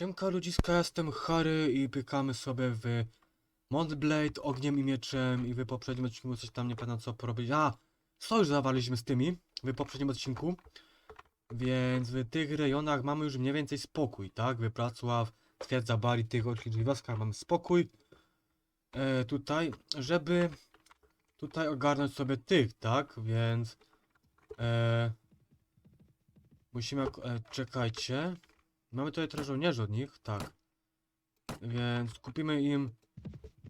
Siemka ludziska, jestem Harry i pykamy sobie w Montblade ogniem i mieczem i w poprzednim odcinku coś tam nie pamiętam co porobić. A! Sojusz zawaliśmy z tymi w poprzednim odcinku. Więc w tych rejonach mamy już mniej więcej spokój, tak? Wypracław, twierdza Bari, tych wioskach mamy spokój. E, tutaj, żeby tutaj ogarnąć sobie tych, tak? Więc e, musimy, e, czekajcie. Mamy tutaj trochę żołnierzy od nich, tak. Więc kupimy im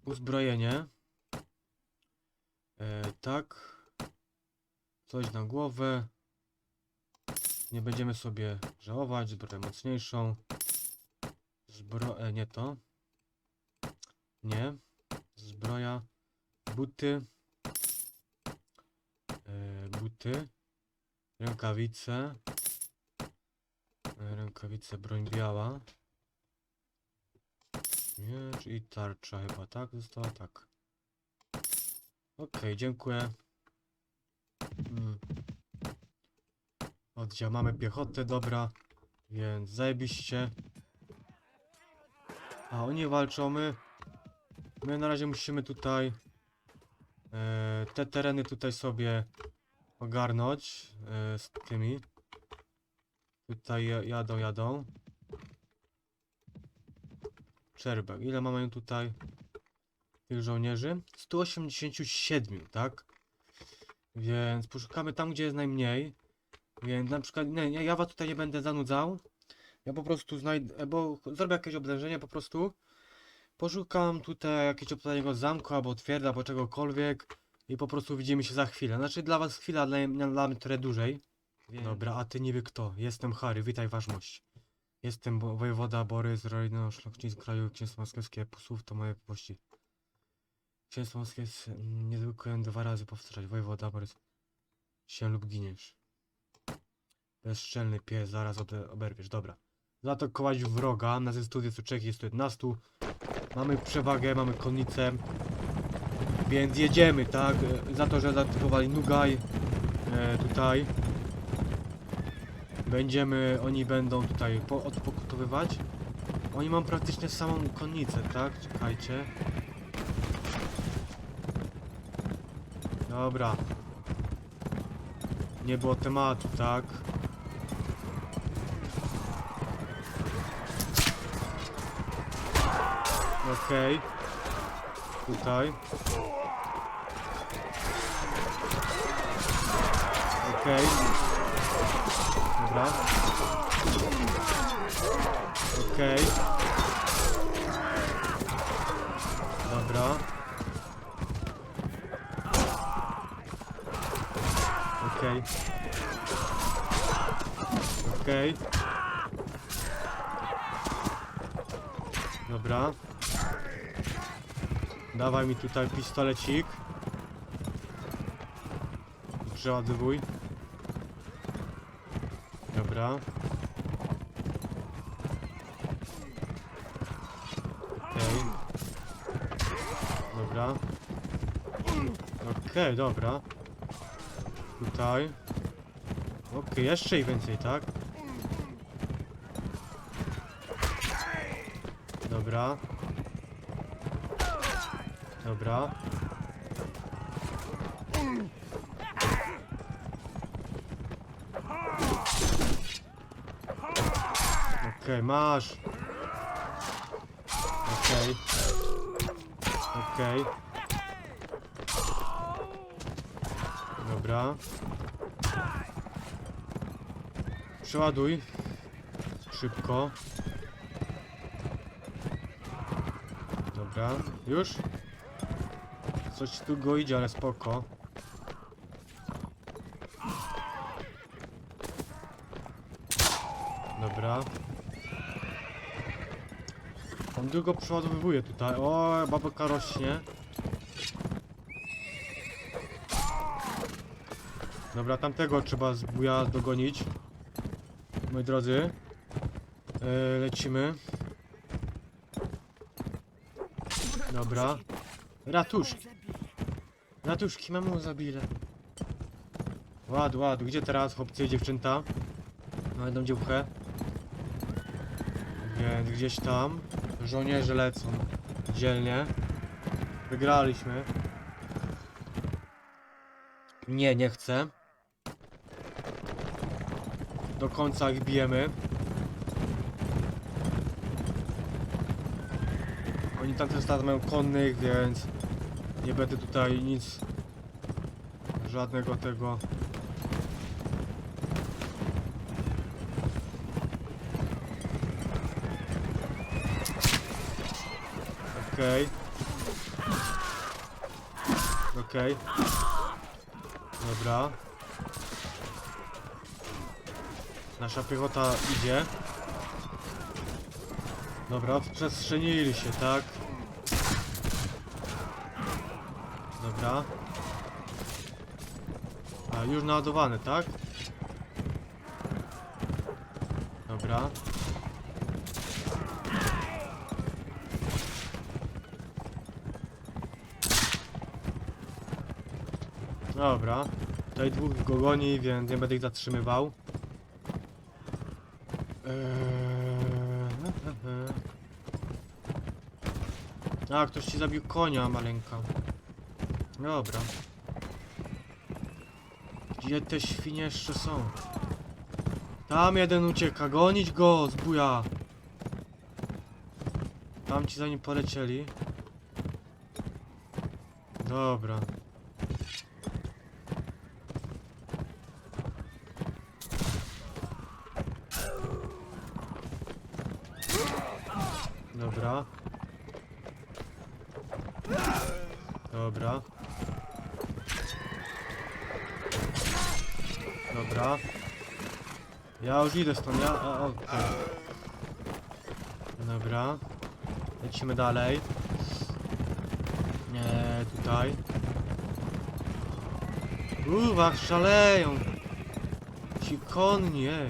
uzbrojenie. E, tak. Coś na głowę. Nie będziemy sobie żałować. Zbroję mocniejszą. Zbro... E, nie to. Nie. Zbroja. Buty. E, buty. Rękawice. Rękawice, broń biała. Miecz i tarcza chyba, tak? Została tak. Okej, dziękuję. Mm. Oddział, mamy piechotę, dobra. Więc zajebiście. A oni walczą, my... My na razie musimy tutaj... E, te tereny tutaj sobie ogarnąć e, z tymi. Tutaj ja- jadą, jadą. Czerbek. Ile mamy tutaj tych żołnierzy? 187, tak? Więc poszukamy tam, gdzie jest najmniej. Więc na przykład, nie, nie, ja was tutaj nie będę zanudzał. Ja po prostu znajdę, bo zrobię jakieś oblężenie po prostu. Poszukam tutaj jakiegoś odpowiedniego zamku, albo twierdza, albo czegokolwiek. I po prostu widzimy się za chwilę. Znaczy dla was chwila, dla, dla mnie trochę dłużej. Dobra, a ty niby kto? Jestem Harry, witaj waszmość. Jestem bo wojewoda Borys, rodzinny szlachcic kraju Księstwa Moskiewskie, posłów to moje pości. Księstwo Moskiewskie, mm, nie zwykłem dwa razy powtarzać, wojewoda Borys. Się lub giniesz. Bezszczelny pies, zaraz obe oberwiesz, dobra. Zaatakować wroga, na ze studii co Czech jest tu 11. Mamy przewagę, mamy konnicę. Więc jedziemy, tak? E, Za to, że zaatakowali Nugaj. E, tutaj. Będziemy, oni będą tutaj po, odpokutowywać. Oni mam praktycznie samą konnicę, tak? Czekajcie. Dobra. Nie było tematu, tak? Okej. Tutaj. Okej. Dobra. Okej. Dobra. Okej. Okej. Dobra. Dawaj mi tutaj pistolecik. Przeładowuj. Dobra. Okej. Dobra. Okej, dobra. Tutaj. Okej, jeszcze i więcej, tak? Dobra. Dobra. Masz. Okej. Okej. Dobra. Przeładuj. Szybko. Dobra. Już? Coś tu go idzie, ale spoko. Dobra. On długo przeładowywuje tutaj. O, babka rośnie. Dobra, tamtego trzeba z buja dogonić. Moi drodzy. E, lecimy. Dobra. Ratuszki. Ratuszki, mamy zabile. Ład, ład. Gdzie teraz chłopcy i dziewczęta? No, jedną. Więc gdzieś tam żołnierze lecą dzielnie. Wygraliśmy. Nie, nie chcę. Do końca ich bijemy. Oni tam też teraz mają konnych, więc nie będę tutaj nic żadnego tego Okej. Okej. Dobra. Nasza piechota idzie. Dobra, przestrzenili się, tak? Dobra. A, już naładowane, tak? Dobra. Dobra. Tutaj dwóch go goni, więc nie będę ich zatrzymywał. Eee... A, ktoś ci zabił konia, maleńka. Dobra. Gdzie te świnie jeszcze są? Tam jeden ucieka, gonić go, zbuja. Tam ci za nim polecieli. Dobra. Dobra. Ja już idę stąd, ja... A, okej. Dobra. Lecimy dalej. Nie, tutaj. Uwa, szaleją. Ci konni, ej.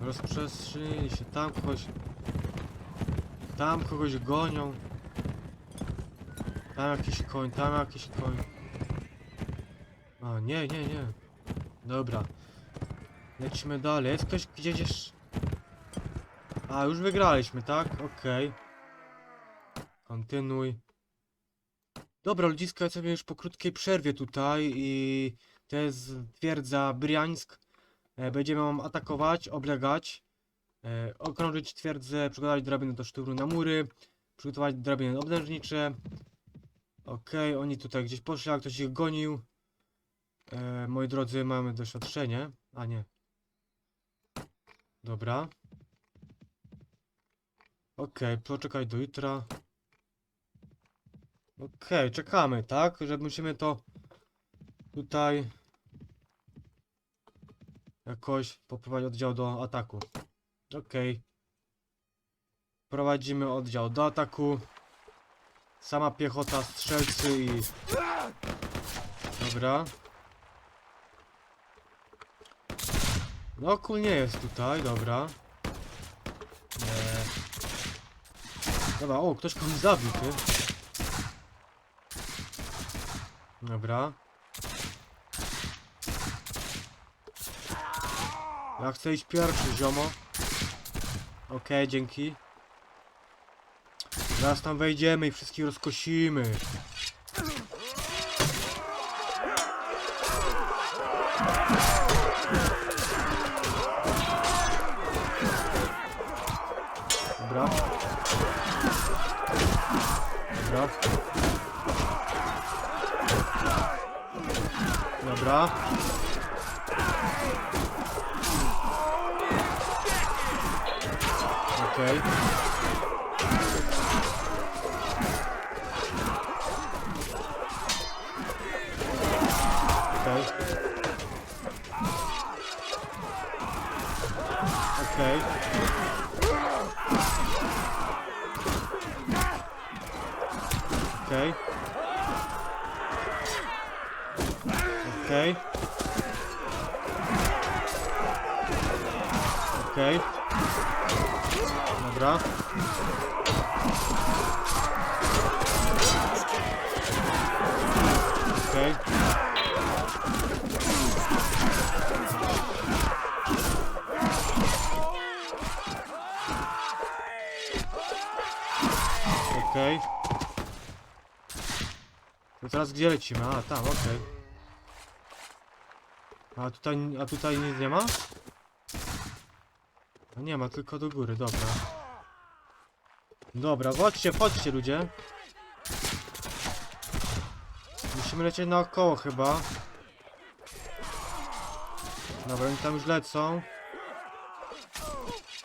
Rozprzestrzyli się, tam kogoś... Tam kogoś gonią. Tam jakiś koń, tam jakiś koń. A, nie, nie, nie. Dobra. Lecimy dalej. Jest ktoś gdzieś jeszcze... A, już wygraliśmy, tak? Okej. Kontynuuj. Dobra, ludziska, ja sobie już po krótkiej przerwie tutaj i to jest twierdza Briańsk. E, Będziemy ją atakować, oblegać, e, okrążyć twierdzę, przygotować drabiny do szturu na mury, przygotować drabiny obrężnicze. Okej, oni tutaj gdzieś poszli, a ktoś ich gonił. E, moi drodzy, mamy doświadczenie. A nie. Dobra. Okej, poczekaj do jutra. Okej, czekamy, tak? Że musimy to tutaj jakoś poprowadzić oddział do ataku. Okej. Prowadzimy oddział do ataku. Sama piechota, strzelcy i... Dobra. No kul nie jest tutaj, dobra. Nie. Dobra, o, ktoś kogoś zabił, ty. Dobra. Ja chcę iść pierwszy, ziomo. Okej, dzięki. Zaraz tam wejdziemy i wszystkich rozkosimy. Dobra. Dobra. Dobra. Okej. Okej. Okej. Okej. Okej. Okay. Dobra. Okej. Okay. Okej. Okay. To teraz gdzie lecimy? A, tam, okej. Okay. A tutaj, a tutaj nic nie ma? A nie ma, tylko do góry, dobra. Dobra, chodźcie, chodźcie ludzie. Musimy lecieć naokoło chyba. Dobra, oni tam już lecą.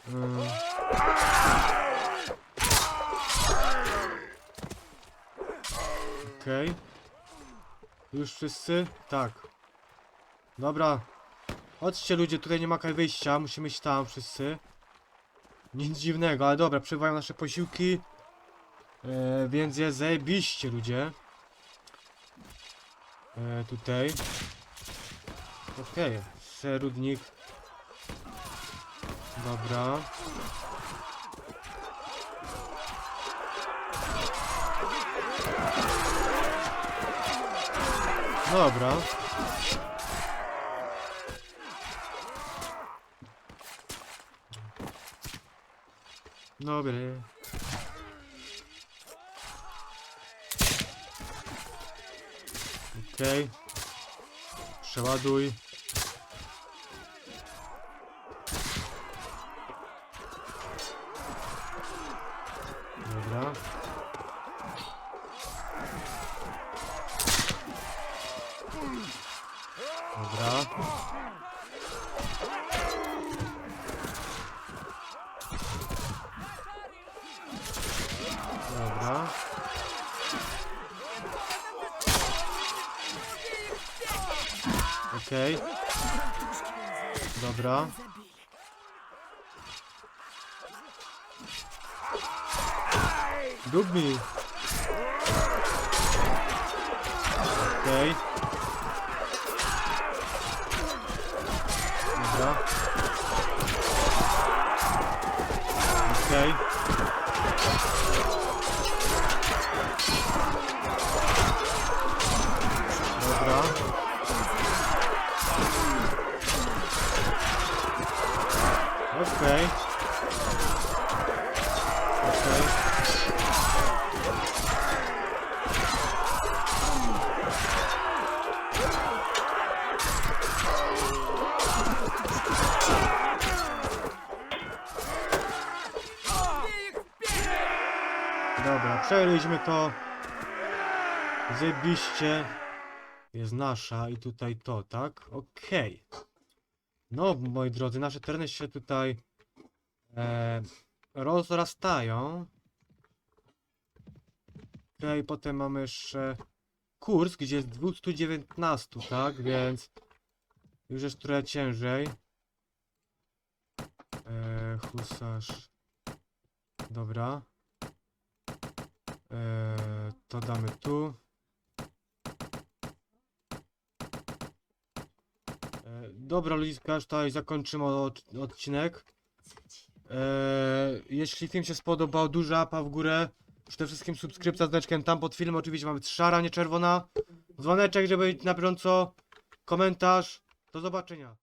Mm. Okej. Już wszyscy? Tak. Dobra. Chodźcie ludzie, tutaj nie ma kaj wyjścia, musimy iść tam wszyscy. Nic dziwnego, ale dobra, przybywają nasze posiłki. E, więc jest zajebiście ludzie. E, tutaj. Okej, serudnik. Dobra. Dobra. Dobry. Okej. Przeładuj. Dobra. Dobra. Okej. Dobra. Dub mi. Okej. Dobra. Okej. Dobra. Okej. Okej. Dobra, przejęliśmy to. Zebiście jest nasza i tutaj to, tak? Okej. No, moi drodzy, nasze tereny się tutaj e, rozrastają. Okej, potem mamy jeszcze kurs, gdzie jest 219, tak? Więc już jest trochę ciężej. E, husarz. Dobra. E, to damy tu. E, Dobra, ludziska, tutaj zakończymy od, odcinek. E, jeśli film się spodobał, duża apa w górę. Przede wszystkim subskrypcja z znaczkiem tam pod filmem. Oczywiście mamy szara, nie czerwona. Dzwoneczek, żeby być na bieżąco. Komentarz. Do zobaczenia.